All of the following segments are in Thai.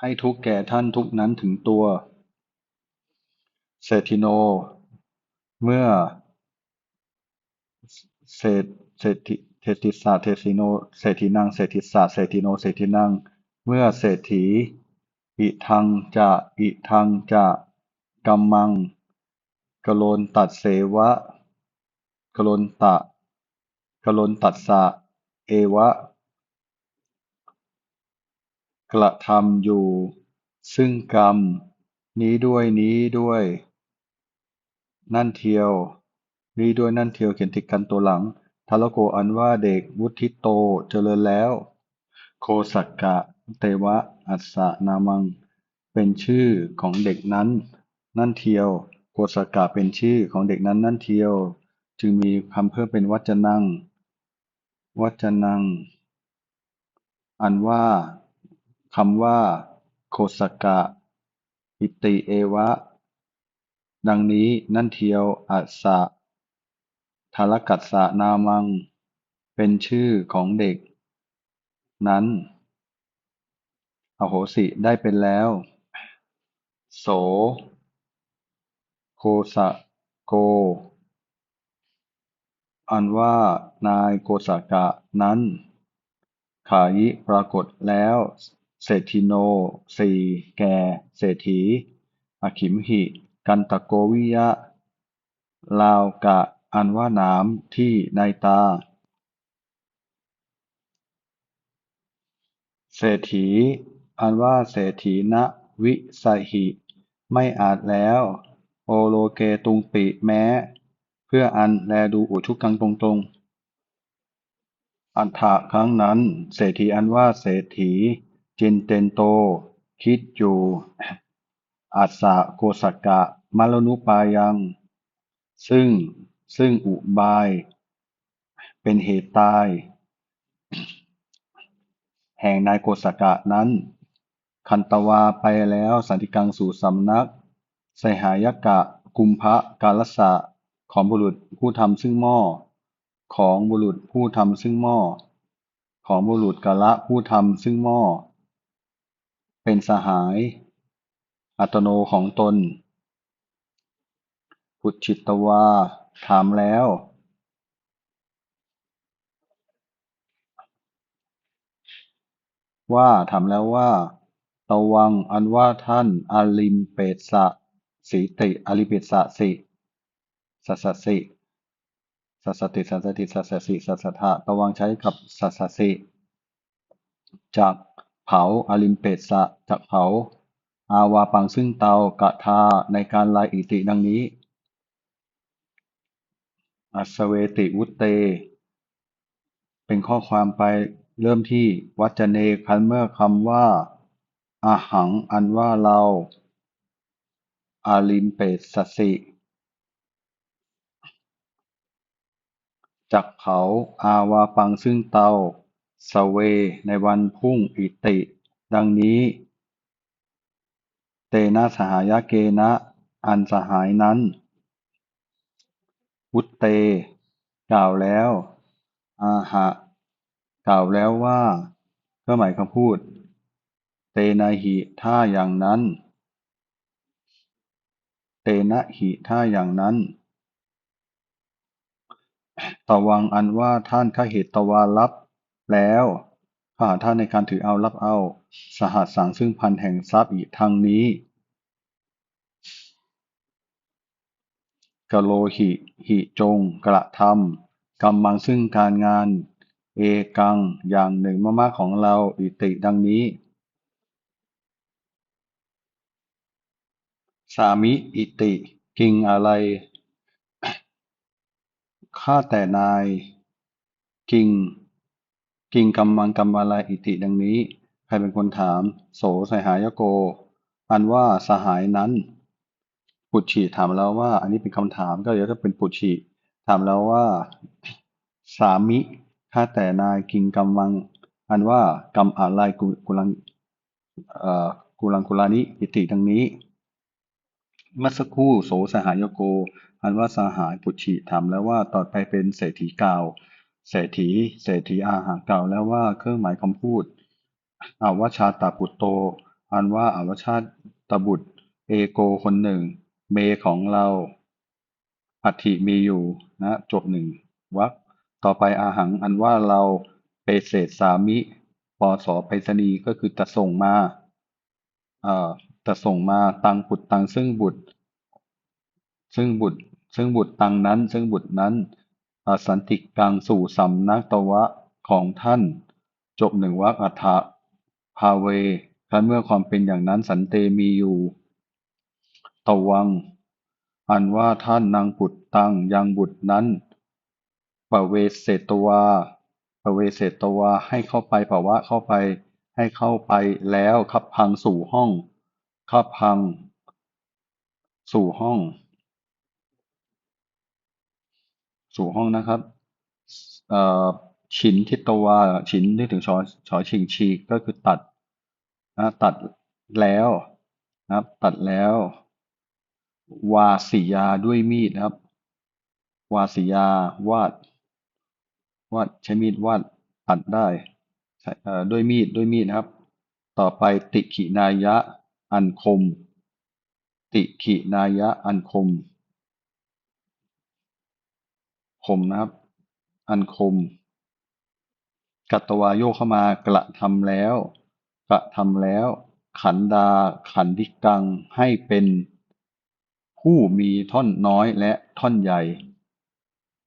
ให้ทุกแก่ท่านทุกนั้นถึงตัวเศรษฐิโน เมื่อเศรษเศรษฐิเศรษฐิสาเศรษฐิโนเศรษฐินังเศรษฐิสาเศรษฐิโนเศรษฐินังเมื่อเศรษฐีอิทังจะอิทังจะกัมมังกโลนตัดเสวะกโลนตะกโลนตัสสะเอวะ กระทำอยู่ ซึ่งกรรม นี้ด้วยนี้ด้วย นั่นเทียว นี้ด้วยนั่นเทียวเขียนติดกันตัวหลังทารโกอันว่าเด็กวุฒิโตเจริญแล้ว โคสักกะ เตวะ อัสสะนามัง เป็นชื่อของเด็กนั้น นั่นเทียว โคสักกะเป็นชื่อของเด็กนั้นนั่นเทียว จึงมีคำเพิ่มเป็นวัจนัง วัจนัง อันว่า คำว่า โคสกะ อิติเอวะ ดังนี้นั่นเทียวอัสสะทารกัสสะนามัง เป็นชื่อของเด็ก นั้น อโหสิได้เป็นแล้ว โส โคสะโก อันว่านายโกสกะนั้น ขายิปรากฏแล้ว เศรษฐิโน สีแก่ เศรษฐี อขิมหิ กันตะโกวิยะ ลาวกะ อันว่าน้ำที่ในตา เศรษฐี อันว่าเศรษฐีณวิสหิ ไม่อาจแล้ว โอโลเกตุงปิแม้ เพื่ออันแลดูอุชุกังตรงตรงอัฏฐะครั้งนั้น เศรษฐีอันว่าเศรษฐี จินเตนโต คิดอยู่อัสสะโกสกะมลนุปายัง ซึ่งซึ่งอุบาย เป็นเหตุตาย แห่งนายโกศกะนั้น คันตวาไปแล้วสันติกังสู่สำนักสหายกะกุมภะกาลสะของบุรุษผู้ทำซึ่งหม้อ ของบุรุษผู้ทำซึ่งหม้อ ของบุรุษกะละผู้ทำซึ่งหม้อ เป็นสหาย อัตโนของตนปุจฉิตวา ถามแล้ว ว่าถามแล้วว่า ตวังอันว่าท่านอาลิมเปตสะสีติอาลิเปตสะสิสัสสิสัสติสัสติสัสสิสัสทะตวังใช้กับสัสสิจาก เผาอาลิมเปตสะจากเผา อาวาปังซึ่งเตากะทาในการลายอิติดังนี้ อัศเวติวุตเต เป็นข้อความไปเริ่มที่วัจเนคันเมื่อคำว่าอาหังอันว่าเราอาลิมเปสสิจักเผาอาวาปังซึ่งเตา สเวในวันพุ่งอิติ ดังนี้ เตนะสหายเกนะ อันสหายนั้น วุตเต กล่าวแล้ว อาหะ กล่าวแล้วว่าเครื่องหมายคำพูด เตนะหิถ้าอย่างนั้น เตนะหิถ้าอย่างนั้นตวังอันว่าท่านข้าเหตตวารับ แล้วข้าท่านในการถือเอารับเอา สหัสสังซึ่งพันแห่งทรัพย์อีกทางนี้กโลหิ หิจง กระทำกำมังซึ่งการงาน เอกัง อย่างหนึ่งมากๆของเราอิติดังนี้ สามิอิติกิงอะไร ข้าแต่นาย กิง กิงกำมังกำอะไรอิติดังนี้ ใครเป็นคนถาม โสสหายโก อันว่าสหายนั้น ปุชิถามแล้วว่า อันนี้เป็นคำถามก็เดี๋ยวถ้าเป็นปุชิถามแล้วว่า สามิข้าแต่นายกิงกำวัง อันว่ากรรมอะไรกุกลังกุลังกุลานิอิติดังนี้เมื่อสักครู่โสสหายโก อันว่าสหายปุชิถามแล้วว่าต่อไปเป็นเศรษฐีกล่าว เศรษฐีเศรษฐีอาหากล่าวแล้วว่าเครื่องหมายคำพูดอาวชาตาปุตโต อันว่าอวชาตบุตร เอโกคนหนึ่ง เมของเราอัฐิมีอยู่นะจบหนึ่งวรรคต่อไปอาหังอันว่าเราเปเศษสามิปสไปรษณีก็คือจะส่งมาเอ่อจะส่งมาตังปุตตังซึ่งบุตร ซึ่งบุตร ซึ่งบุตรตังนั้น ซึ่งบุตรนั้น อสันติกังสู่สำนักตวะของท่าน จบหนึ่งวรรคอัฏฐภาเวครั้นเมื่อความเป็นอย่างนั้นสันเตมีอยู่ ตวัง อันว่าท่านนางปุตรตังยังบุตรนั้นปเวเสตวาปเวเสตวาให้เข้าไปภาวะเข้าไป ให้เข้าไปแล้วขับพังสู่ห้องขับพัง สู่ห้อง สู่ห้องนะครับฉินทิตวาฉินนึกถึงชอชอชิงชีก็คือตัดนะตัดแล้วนะครับ ตัดแล้ว วาสิยาด้วยมีดนะครับ วาสิยาวาดวาดใช้มีดวาดตัดได้ใช้ด้วยมีดด้วยมีดนะครับ ต่อไปติขินายะอันคม ติขินายะอันคม คมนะครับ อันคม กัตตวาโยเข้ามากระทำแล้ว กระทำแล้ว ขันดาขันธิกังให้เป็นผู้มีท่อนน้อยและท่อนใหญ่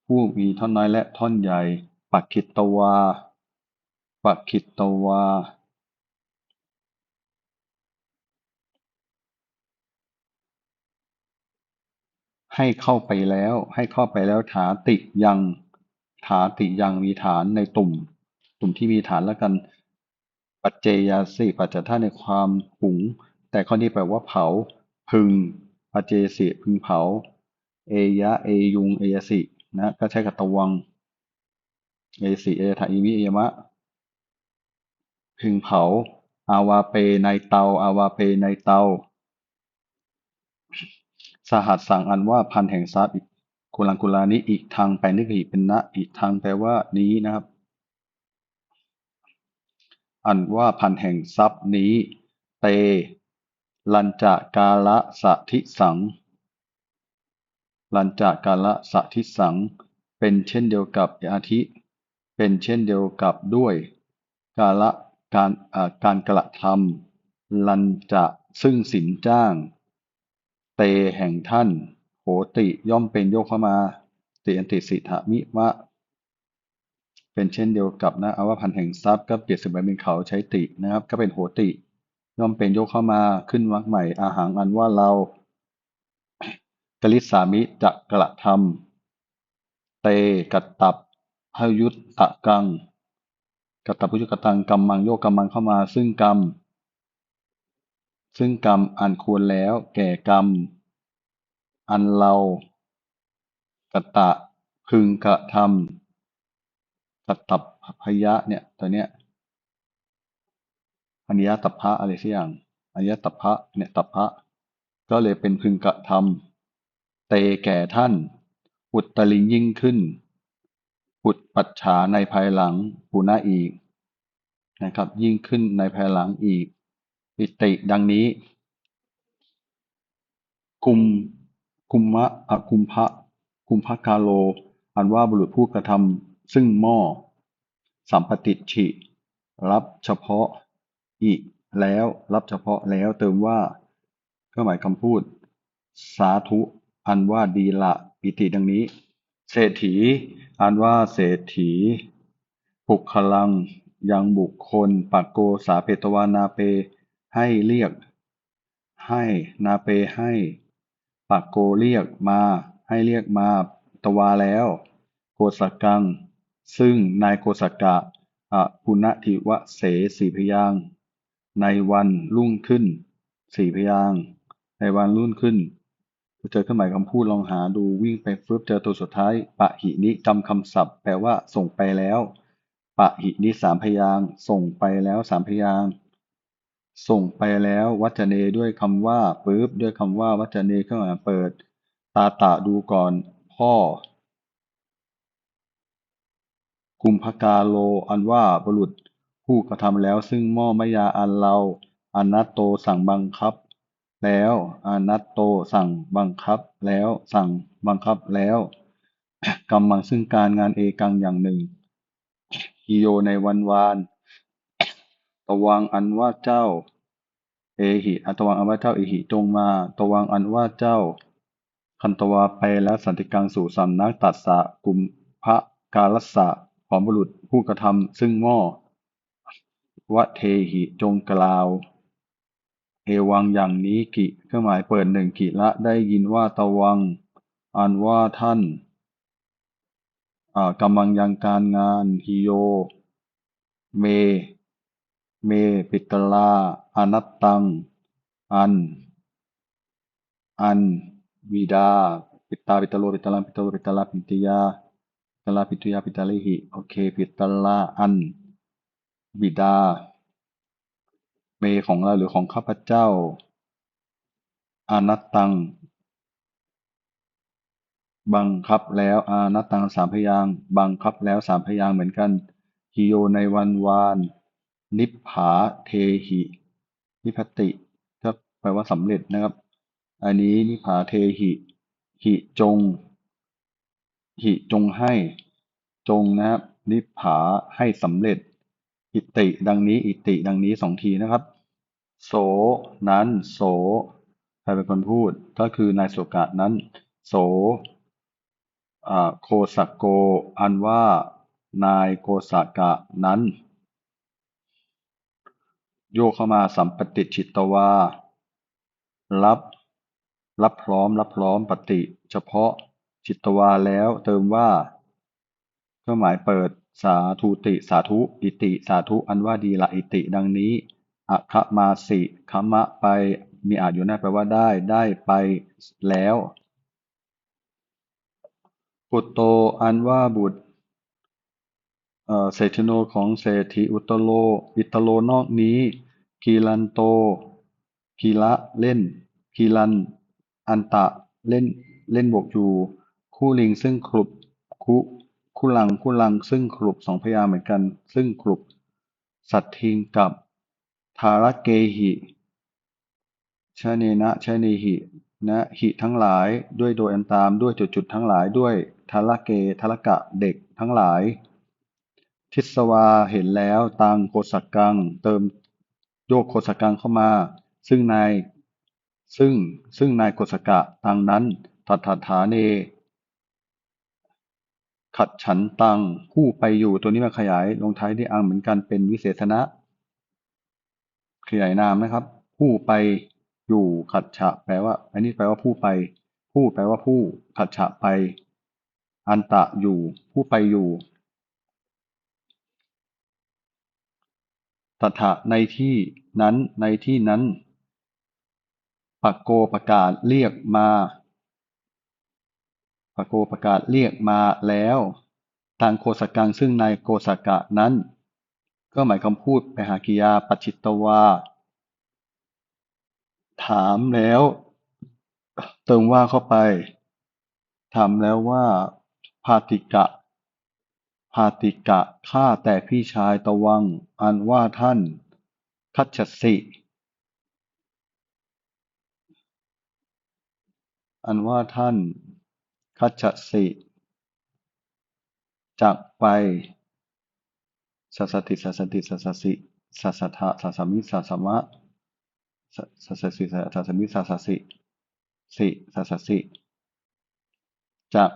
ผู้มีท่อนน้อยและท่อนใหญ่ ปักขิตตวาปักขิตตวา ให้เข้าไปแล้ว ให้เข้าไปแล้วถาติยังถาติยังมีฐานในตุ่ม ตุ่มที่มีฐานแล้วกัน ปัจเจยาสิปัจจท่าในความหุง แต่ข้อนี้แปลว่าเผา พึง ปัจเจสิพึงเผา เอยะ เอยุง เอยสินะก็ใช้กับตะวัง เอสิเอทาอิมิเอยมะ พึงเผา อาวาเปในเตา อาวาเปในเตา หัสสั่งอันว่าพันแห่งทรัพย์อีกกุลังกุลานี้อีกทางไปนึกอีเป็นนะอีกทางแปลว่านี้นะครับ อันว่าพันแห่งทรัพย์นี้ เต ลัญจะกาละสะทิสัง ลัญจะกาละสะทิสัง เป็นเช่นเดียวกับอาทิ เป็นเช่นเดียวกับด้วย กาละการการกระทำลัญจะซึ่งสินจ้าง เตแห่งท่าน โหติย่อมเป็นโยกเข้ามา ติอันติสิทธามิมะเป็นเช่นเดียวกับนะอวพันแห่งทรัพย์ก็เปรียบเสมือนเป็นเขาใช้ตินะครับ ก็เป็นโหติ ย่อมเป็นโยกเข้ามาขึ้นวรรคใหม่ อาหารอันว่าเรากลิสามิจะกระทำเตกัตตับพยุตตะกังกัตตับพยุตตะกังกรรมังโยกกรรมังเข้ามาซึ่งกรรม ซึ่งกรรมอันควรแล้วแก่กรรม อันเรากตะพึงกระทำกัตตับพยะเนี่ยตัวเนี้ยอันยตัพพะอะไรสักอย่างอันยตัพพะเนี่ยตัพพะก็เลยเป็นพึงกระทำเตแก่ท่าน อุตตริยิ่งขึ้น อุดปัจฉาในภายหลังปุณะอีกนะครับ ยิ่งขึ้นในภายหลังอีก อิติดังนี้กุมกุมมะอกุมภะกุมภกาโล อันว่าบุรุษผู้กระทำซึ่งหม้อสัมปติฉิ รับเฉพาะอีกแล้วรับเฉพาะแล้วเติมว่าเครื่องหมายคำพูด สาธุ อันว่าดีละปิติดังนี้ เศรษฐี อันว่าเศรษฐีปุคลัง ยังบุคคล ปักโกสาเพตวานาเป ให้เรียก ให้นาเปให้ปักโกเรียกมา ให้เรียกมาตวาแล้ว โกสกัง ซึ่งนายโกสกะอปุณทิวะเสสีพยางในวันรุ่งขึ้นสี่พยางในวันรุ่งขึ้นเจอเครื่องหมายคำพูดลองหาดูวิ่งไปฟึบเจอตัวสุดท้าย ปะหินิจำคำศัพท์ แปลว่าส่งไปแล้ว ปะหินิสามพยางส่งไปแล้วสามพยาง ส่งไปแล้ววัจเนด้วยคำว่าปึ๊บด้วยคำว่าวัจเนเครื่องหมายเปิด ตาตะดูก่อน พ่อ กุมภกาโลอันว่าบุรุษผู้กระทำแล้วซึ่งหม้อมยาอันเราอนัตโตสั่งบังคับ แล้วอนัตโตสั่งบังคับ แล้วสั่งบังคับแล้วกำมังซึ่งการงานเอกังอย่างหนึ่งฮิโยในวันวาน ตวังอันว่าเจ้า เอหิอัตวังอันว่าเจ้าเอหิจงมา ตวังอันว่าเจ้า คันตวาไปแล้วสันติกังสู่สำนักตัดสะกุมพระกาลสะของบุรุษผู้กระทำซึ่งหม้อวะเทหิจงกล่าวเอวังอย่างนี้กิเครื่องหมายเปิดหนึ่งกิละได้ยินว่าตวัง อันว่าท่านกำลังยังการงานฮิโย เม เมปิตลาอนัตตัง อัน อันวิดาปิตาปิตโลปิตลังปิตโลปิตลาปิตยาปิตลาปิตุยาปิตาลิหิโอเคปิตลาอันวิดา เมของเราหรือของข้าพเจ้าอนัตตัง บังคับแล้วอานัตตังสามพยางบังคับแล้วสามพยางเหมือนกันฮิโยในวันวาน นิพผาเทหินิพติก็แปลว่าสำเร็จนะครับ อันนี้นิพผาเทหิ หิจง หิจงให้ จงนะครับ นิพผาให้สำเร็จ อิติ ดังนี้ อิติ ดังนี้สองทีนะครับ โสนั้น โสใครเป็นคนพูด ก็คือนายโสกะนั้น โสโคสกโก อันว่านายโกสกะนั้น โยกเข้ามาสัมปติชิตวา รับ รับพร้อม รับพร้อมปฏิ เฉพาะจิตวาแล้วเติมว่าเครื่องหมายเปิดสาธุติสาธุอิติ สาธุอันว่าดีละอิติ ดังนี้อะคะมาสิคมะไปมีอาจอยู่หน้าแปลว่าได้ได้ไปแล้วปุตโตอันว่าบุตรเศรษฐโนของเศรษฐีอุตโลอิตโลนอกนี้ กีลันโต กีละเล่น กีลัน อันตะ เล่น เล่นบวกอยู่ คู่ลิงซึ่งครุบคุคู่ลังคู่ลังซึ่งครุบสองพยาเหมือนกัน ซึ่งครุบ สัตทิงกับ ทารเกหิชเนนะชเนหิ นะหิทั้งหลาย ด้วยโดยอันตาม ด้วยจุดๆทั้งหลาย ด้วยทละเกทละกะ เด็กทั้งหลาย ทิศวาเห็นแล้ว ตังโคสกัง เติม ยกโคสกังเข้ามา ซึ่งนายซึ่งซึ่งนายโคสกะตังนั้นทัตถาเน ขัดฉันตังผู้ไปอยู่ตัวนี้มาขยายลงท้ายด้วยอังเหมือนกันเป็นวิเศษณะขยายนามนะครับ ผู้ไปอยู่ขัดฉะแปลว่า อันนี้แปลว่าผู้ไป ผู้แปลว่าผู้ขัดฉะไป อันตะอยู่ ผู้ไปอยู่ ตถะในที่นั้นในที่นั้นปักโกประกาศเรียกมาปักโกประกาศเรียกมาแล้วทางโคสกังซึ่งในโกสกะนั้น ก็หมายคำพูดไปหากิยาปัจิตตวา ถามแล้ว เติมว่าเข้าไป ถามแล้วว่าพาติกะ พาติกะข้าแต่พี่ชายตะวัง อันว่าท่าน คัจฉสิ อันว่าท่าน คัจฉสิจักไปสัสติสัสติสัสสิสัสทะสัสมิสัสมะสัสสิสัสมิสัสสิสิสัสสิจัก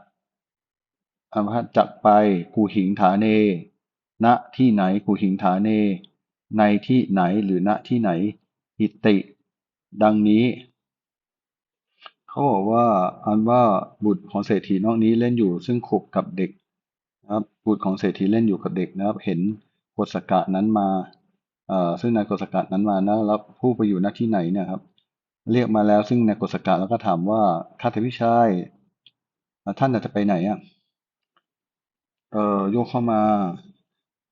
อภัจักไปกูหิงฐาเน ณ ที่ไหนกูหิงฐาเน ในที่ไหนหรือณที่ไหน อิติ ดังนี้ เขาบอกว่าอันว่าบุตรของเศรษฐีนอกนี้เล่นอยู่ ซึ่งขบกับเด็กนะครับบุตรของเศรษฐีเล่นอยู่กับเด็กนะครับ เห็นกฎสกะนั้นมาซึ่งนายกฤษกะนั้นมานะแล้วผู้ไปอยู่ณที่ไหนเนี่ยครับ เรียกมาแล้วซึ่งนายกฤษกะแล้วก็ถามว่าข้าแต่พี่ชายท่านจะไปไหนอะ เอ่อ โยกเข้ามา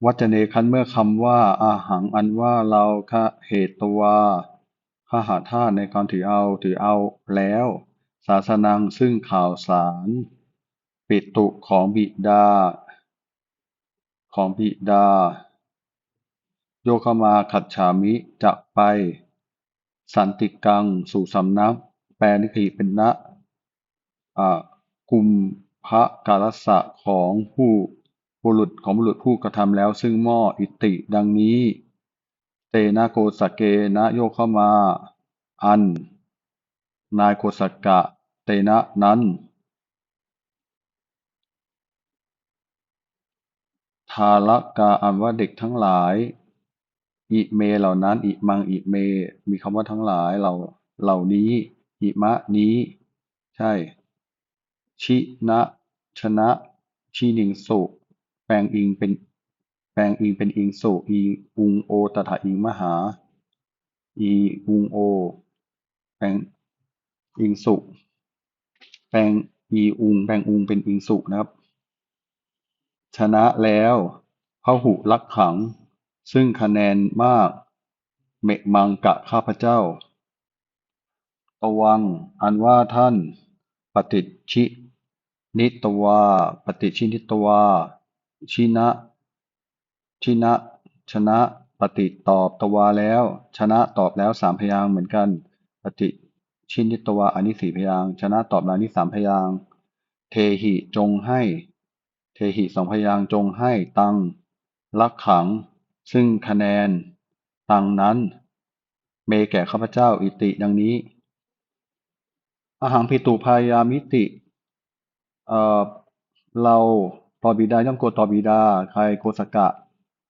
วัจเนคันเมื่อคำว่า อาหัง อันว่าเราคะเหตุตัวข้าหาท่าในการถือเอาถือเอาแล้ว ศาสนังซึ่งข่าวสาร ปิตุของบิดา ของบิดา โยคมาขัดฉามิจะไป สันติกังสู่สำนัก แปลนิกิเป็นนะอ่า กุมภกาลสะของผู้บุรุษของบุรุษผู้กระทำแล้ว ซึ่งหม้ออิติดังนี้ เตนะโกสเกนะโยเข้ามา อัน นายโกสกะ เตนะนั้นทารกาอันว่าเด็กทั้งหลายอิเมเหล่านั้นอิมังอิเม มีคำว่าทั้งหลายเหล่าเหล่านี้อิมะนี้ ใช่ ชินะ ชนะชีนิงสุ แปลงอิงเป็น แปลงอิงเป็นอิงสุอีอุงโอตถาอิงมหา อีอุงโอ แปลงอิงสุ แปลงอีอุง แปลงอุงเป็นอิงสุนะครับ ชนะแล้วพหุลักขัง ซึ่งคะแนนมาก เมมังกะข้าพเจ้าตวัง อันว่าท่าน ปฏิชิ นิตวา ปฏิชินิตวา ชินะ ชินะ ชนะ ปฏิตอบตวาแล้ว ชนะตอบแล้วสามพยางเหมือนกัน ปฏิชินิตวาอันนี้สี่พยางชนะตอบแล้วนี่สามพยางเทหิจงให้ เทหิสองพยางจงให้ตังลักขัง ซึ่งคะแนน ตังนั้น เมแก่ข้าพเจ้าอิติดังนี้ อหังปิตุพายามิติ เอ่อ เราตอบิดาย่อมโกรธต่อบิดา ใครโกสกะ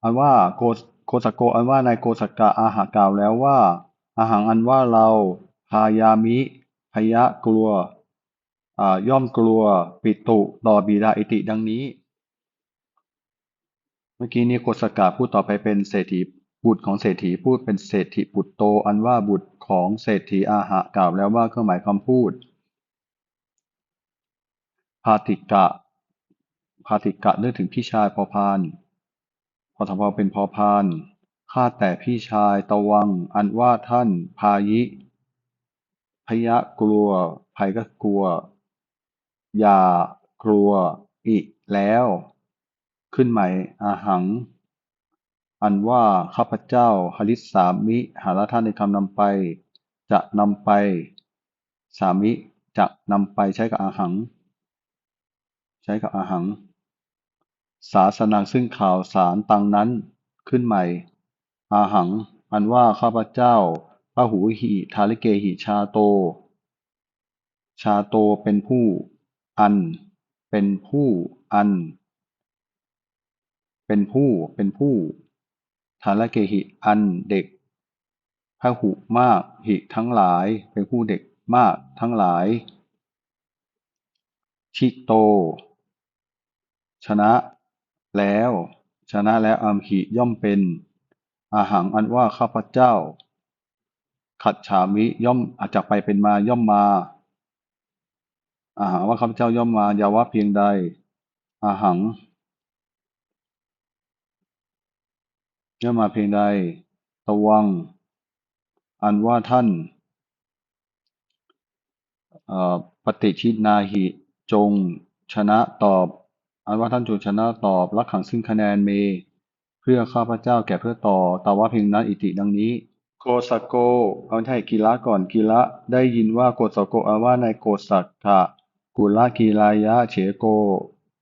อันว่าโกโกสโก อันว่านายโกสกะอาหากล่าวแล้วว่าอาหังอันว่าเราพายามิพยะกลัวอ่าย่อมกลัวปิตุต่อบิดาอิติดังนี้ เมื่อกี้นี้โกสกะพูดต่อไปเป็นเศรษฐีบุตรของเศรษฐีพูดเป็นเศรษฐีปุตรโต อันว่าบุตรของเศรษฐีอาหะกล่าวแล้วว่าเครื่องหมายคำพูด พาติกะ พาติกะเลือกถึงพี่ชายพอพานพอทพอเป็นพอพานข้าแต่พี่ชายตะวัง อันว่าท่านพายิ พยะกลัว ภัยก็กลัว อย่ากลัวอิแล้ว ขึ้นใหม่อาหัง อันว่าข้าพเจ้าหริสามิ หาละท่านในคำนำไป จะนำไป สามิจะนำไปใช้กับอาหัง ใช้กับอาหัง ศาสนาซึ่งข่าวสารตังนั้นขึ้นใหม่ อาหัง อันว่าข้าพเจ้าพระหูหิทาลิเกหิชาโต ชาโตเป็นผู้ อัน เป็นผู้อัน เป็นผู้เป็นผู้ทาลเกหิอันเด็กพระหุมากหิทั้งหลาย เป็นผู้เด็กมากทั้งหลาย ชิโต ชนะแล้ว ชนะแล้วอัมหิย่อมเป็น อาหังอันว่าข้าพเจ้า ขัดฉามิย่อมอาจจะไปเป็นมาย่อมมา อาหังว่าข้าพเจ้าย่อมมายาว่าเพียงใด อาหังย่อมมาเพียงใดตวัง อันว่าท่านปฏิชินาหิจงชนะตอบ อันว่าท่านจงชนะตอบรักขังซึ่งคะแนนเม เพื่อข้าพเจ้าแก่เพื่อต่อแต่ว่าเพียงนั้นอิติดังนี้ โกสโกเอาใช่กีละก่อนกีละได้ยินว่าโกสโกอาว่าในโกสักกะกุละกีลายะเฉโก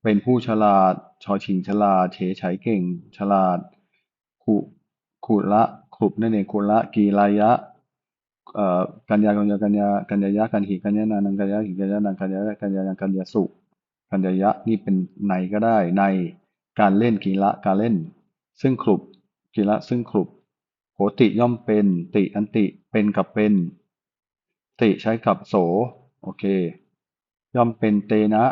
เป็นผู้ฉลาด ชอชิงฉลาดเฉไฉเก่ง ฉลาดขุขุละขุบนั่นเองขุละกีลายะกัญญากัญญากัญญากัญญายะกันหิกัญญานานังกัญญาหิกัญญานังกัญญากัญญากัญญาสุ กัญญยะนี่เป็นในก็ได้ ในการเล่นกีละการเล่น ซึ่งครุบกีละซึ่งครุบโหติย่อมเป็น ติอันติเป็นกับเป็น ติใช้กับโส โอเค ย่อมเป็นเตนะ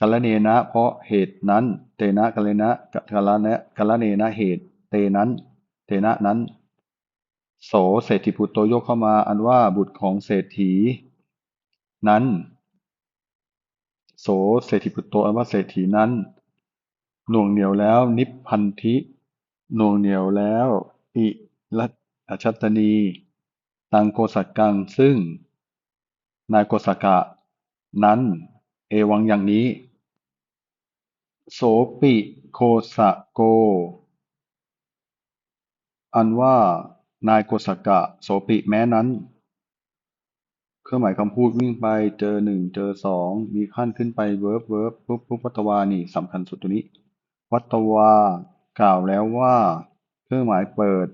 กัลเนนะ เพราะเหตุนั้น เตนะกัลเนะกัลเนะกัลเนนะเหตุ เตนั้น เตนะนั้น โสเศรษฐีปุตโตยกเข้ามา อันว่าบุตรของเศรษฐี นั้น โสเศรษฐีปุตโตอันว่าเศรษฐีนั้น หน่วงเหนียวแล้วนิพพันธิหน่วงเหนียวแล้ว อิรัชัตนีตังโกสกังซึ่ง นายโกสกะ นั้น เอวังอย่างนี้ โสปิโคสะโก อันว่านายโกศกะ โสปิแม้นั้น เครื่องหมายคำพูดวิ่งไปเจอหนึ่งเจอสองมีขั้นขึ้นไปเวิร์บเวิร์บปุ๊บปุ๊บวัตวานี่สำคัญสุดตัวนี้ วัตวากล่าวแล้วว่า เครื่องหมายเปิด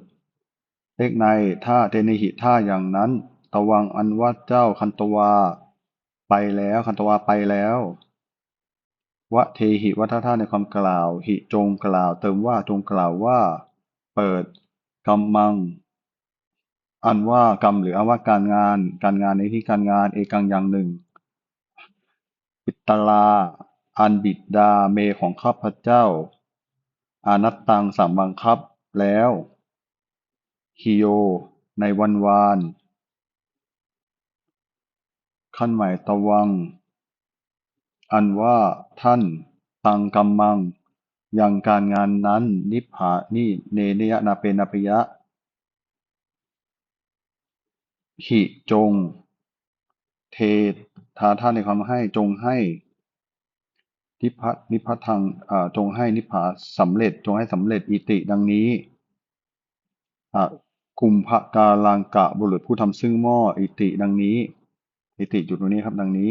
เลขในถ้าเตนิหิท่าอย่างนั้น ตวังอันว่าเจ้าคันตวา ไปแล้วคันตวาไปแล้ววะเทหิวัฏท่าในความกล่าว หิจงกล่าว เติมว่าจงกล่าวว่า เปิดกำมัง อันว่ากรรมหรืออันว่าการงาน การงานในที่การงานเอกังอย่างหนึ่ง ปิตลา อันบิดดาเมของข้าพเจ้า อานัตตังสามบังคับแล้วฮิโย ในวันวาน ขั้นหมายตะวัง อันว่าท่านตังกัมมัง ยังการงานนั้นนิพพานิเนเนยนาเปนาปยะ หิจง เททาท่านในความให้จงให้นิพพะนิพพะทางจงให้นิพพาสำเร็จ จงให้สำเร็จอิติดังนี้กุมภกาลังกะบุรุษผู้ทำซึ่งหม้ออิติดังนี้ อิติจุดตรงนี้ครับดังนี้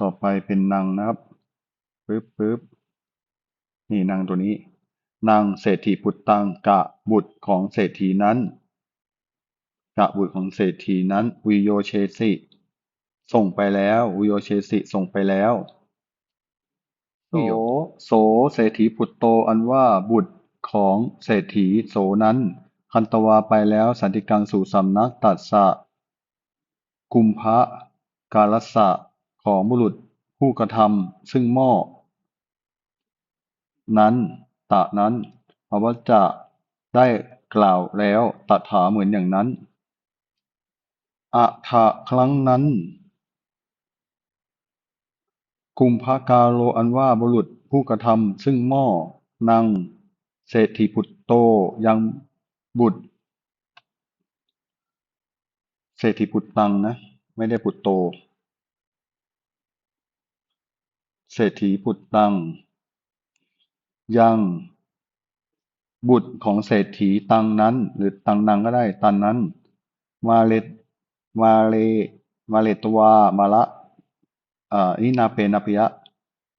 ต่อไปเป็นนางนะครับปึ๊บปึ๊บนี่นางตัวนี้ นางเศรษฐีปุตตังกะบุตรของเศรษฐีนั้น กะบุตรของเศรษฐีนั้นวิโยเชสิส่งไปแล้ววิโยเชสิส่งไปแล้วโสโสเศรษฐีปุตโตอันว่าบุตรของเศรษฐีโสนั้น คันตวาไปแล้วสันติกังสู่สำนักตัดสะกุมภะกาลสะของบุรุษผู้กระทำซึ่งหม้อนั้น ตะนั้นภวจะได้กล่าวแล้วตถาเหมือนอย่างนั้นอะทะครั้งนั้น กุมภกาโลอันว่าบุรุษผู้กระทำซึ่งหม้อนังเศรษฐีปุตโตยังบุตร เศรษฐีปุตตังนะ ไม่ได้ปุตโต เศรษฐีปุตตัง ยังบุตรของเศรษฐีตังนั้น หรือตังนังก็ได้ตันนั้น มาเลมาเลมาเลตวามาละอ่านี่นาเปนาพยะ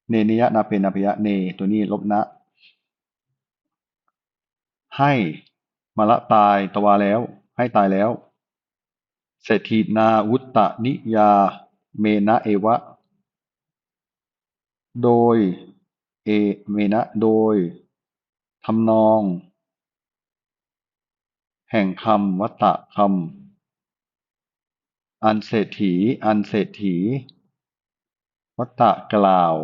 เนนิยะนาเปนาพยะเน ตัวนี้ลบนะ ให้มาละตายตวาแล้ว ให้ตายแล้ว เศรษฐีนาวุตตนิยาเมนะเอวะ โดย เอเมนะโดยทำนอง แห่งคำวัตตะคำอันเศรษฐี อันเศรษฐี วัตตะกล่าว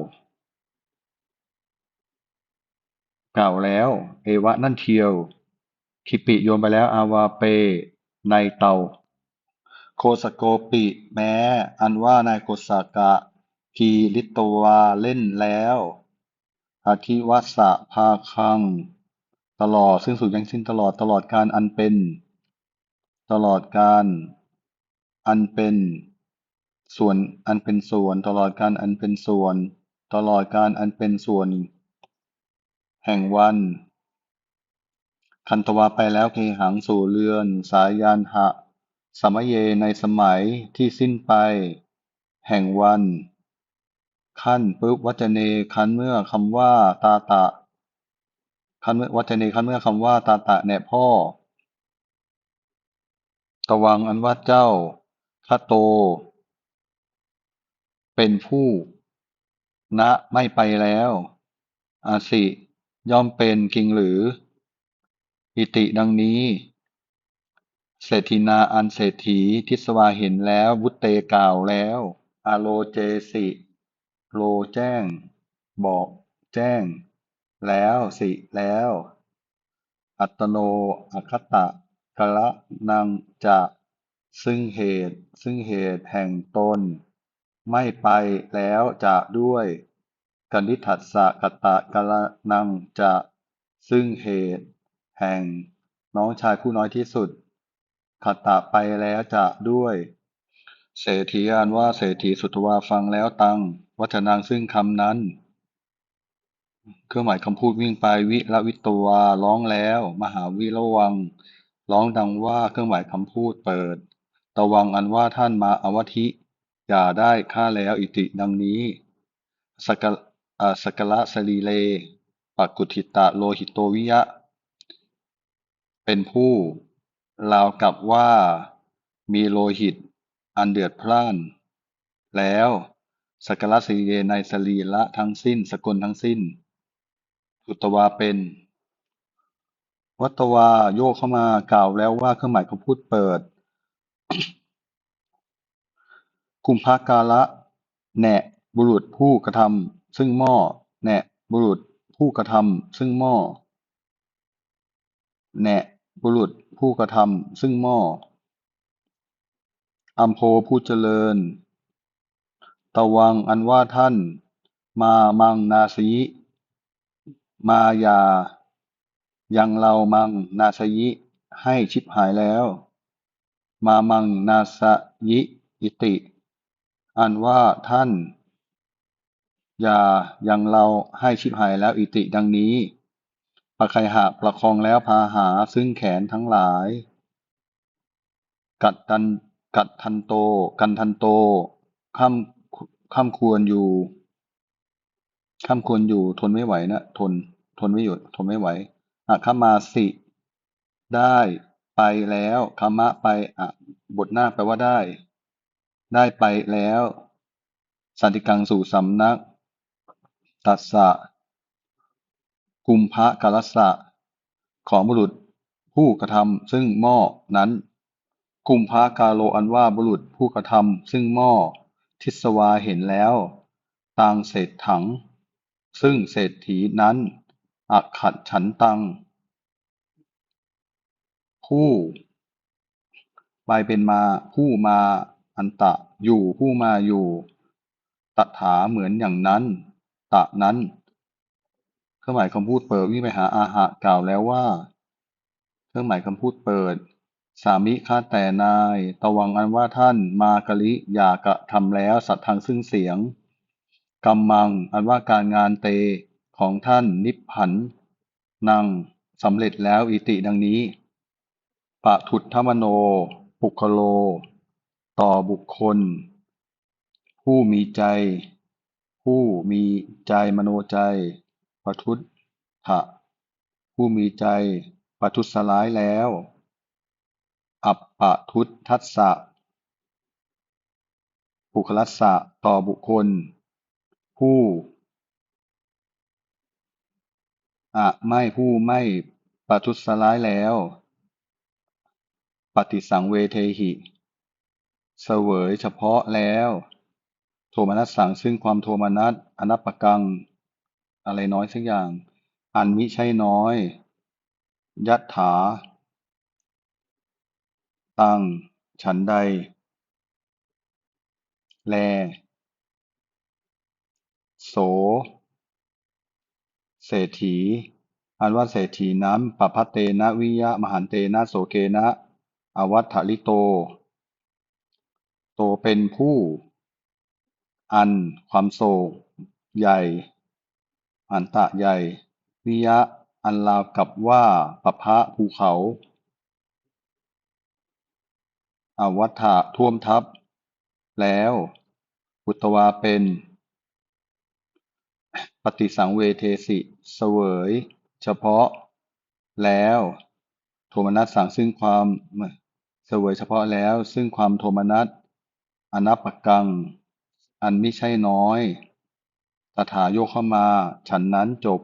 กล่าวแล้ว เอวะนั่นเทียวคิปิโยนไปแล้ว อาวาเป ในเตา โคสโกปิ แม้ อันว่านายโกสากะกีลิตวาเล่นแล้ว อธิวัสสะภาคัง ตลอดซึ่งสุดยังสิ้นตลอดตลอดการอันเป็น ตลอดการอันเป็น ส่วนอันเป็นส่วน ตลอดการอันเป็นส่วน ตลอดการอันเป็นส่วน แห่งวัน คันตวาไปแล้วเคหังสู่เรือน สายานหะ สมเยในสมัยที่สิ้นไป แห่งวัน ขั้นปุ๊บวัจเนคันเมื่อคำว่าตาตะคันเมื่อวัจเนคันเมื่อคำว่าตาตะแน่พ่อ ตวังอันว่าเจ้าคโต เป็นผู้ ณไม่ไปแล้ว อาสิย่อมเป็นกิงหรือ อิติดังนี้ เศรษฐินาอันเศรษฐีทิสวาเห็นแล้ววุตเตกล่าวแล้ว อโลเจสิ โลแจ้ง บอกแจ้ง แล้วสิแล้ว อัตโนอคตะกะละนังจะซึ่งเหตุ ซึ่งเหตุแห่งตน ไม่ไปแล้วจะด้วยกนิทัสสะกตะกะละนังจะซึ่งเหตุ แห่งน้องชายผู้น้อยที่สุดขัตตะไปแล้วจะด้วย เศรษฐีอันว่าเศรษฐีสุทวาฟังแล้วตัง วัฒนางซึ่งคำนั้น เครื่องหมายคำพูดวิ่งไปวิระวิตวาร้องแล้ว มหาวิระวัง ร้องดังว่าเครื่องหมายคำพูดเปิด ตะวังอันว่าท่านมาอวธิอย่าได้ฆ่าแล้วอิติดังนี้สกะสกละสลีเลปกุทิตะโลหิตโตวิยะ เป็นผู้ราวกับว่ามีโลหิตอันเดือดพล่าน แล้ว สกลสรีเรในสรีละทั้งสิ้น สกลทั้งสิ้น อุตวาเป็น วัตวาโยกเข้ามากล่าวแล้วว่าเครื่องหมายคำพูดเปิด กุมภากาละแหนะบุรุษผู้กระทำซึ่งหม้อแหนะบุรุษผู้กระทำซึ่งหม้อแหนะบุรุษผู้กระทำซึ่งหม้ออัมโพผู้เจริญ ตวัง อันว่าท่าน มามังนาสยิ มายายังเรามังนาสยิ ให้ชิบหายแล้ว มามังนาสยิอิติ อันว่าท่าน อย่ายังเราให้ชิบหายแล้วอิติดังนี้ปะไคหะประคองแล้วพาหาซึ่งแขนทั้งหลาย กัดตันกัดทันโต กันทันโตข้าม ข้ามควรอยู่ ข้ามควรอยู่ ทนไม่ไหวนะทน ทนไม่หยุด ทนไม่ไหวอะคมาสิ ได้ไปแล้วคามะไปอะบทหน้าแปลว่าได้ ได้ไปแล้ว สันติกังสู่สำนัก ตัสสะ กุมภะกาลสะ ของบุรุษผู้กระทำซึ่งหม้อนั้นกุมภากาโลอันว่าบุรุษผู้กระทำซึ่งหม้อ ทิศวาเห็นแล้ว ตังเศษถัง ซึ่งเศรษฐีนั้นอักขัดฉันตัง ผู้ ไปเป็นมาผู้มาอันตะอยู่ผู้มาอยู่ ตถาเหมือนอย่างนั้น ตะนั้นเครื่องหมายคำพูดเปิดวิ่ไปหาอาหะกล่าวแล้วว่า เครื่องหมายคำพูดเปิด สามิข้าแต่นาย ตวังอันว่าท่านมากะลิอยากระทำแล้วสัตว์ทางซึ่งเสียงกำมัง อันว่าการงานเตของท่านนิพพันนังสำเร็จแล้วอิติดังนี้ปะทุตถมโน ปุคโล ต่อบุคคล ผู้มีใจ ผู้มีใจมโนใจปะทุตถะผู้มีใจปะทุสลายแล้ว ปะทุตทัสสะปุคลัสสะต่อบุคคล ผู้อะไม่ผู้ไม่ปทุสลายแล้ว ปฏิสังเวเทหิเสวยเฉพาะแล้ว โทมนัสสังซึ่งความโทมนัสอนัปปกัง อะไรน้อยสักอย่าง อันมิใช่น้อย ยัตถา ตัง ฉันใด แล โส เศรษฐี อันว่าเศรษฐีนั้นปพัเตนะวิยะมหันเตนะโสเกนะ อวัตถลิโต โตเป็นผู้ อันความโศกใหญ่ อันตะใหญ่ วิยะ อันราวกับว่าปะพะภูเขา อวัฏฐะท่วมทับ แล้ว อุตวาเป็น ปฏิสังเวเทสิเสวย เฉพาะ แล้ว โทมนัสสั่งซึ่งความเสวยเฉพาะแล้ว ซึ่งความโทมนัสอนัปปกัง อันไมิใช่น้อยตถาโยคเข้ามา ฉันนั้นจบ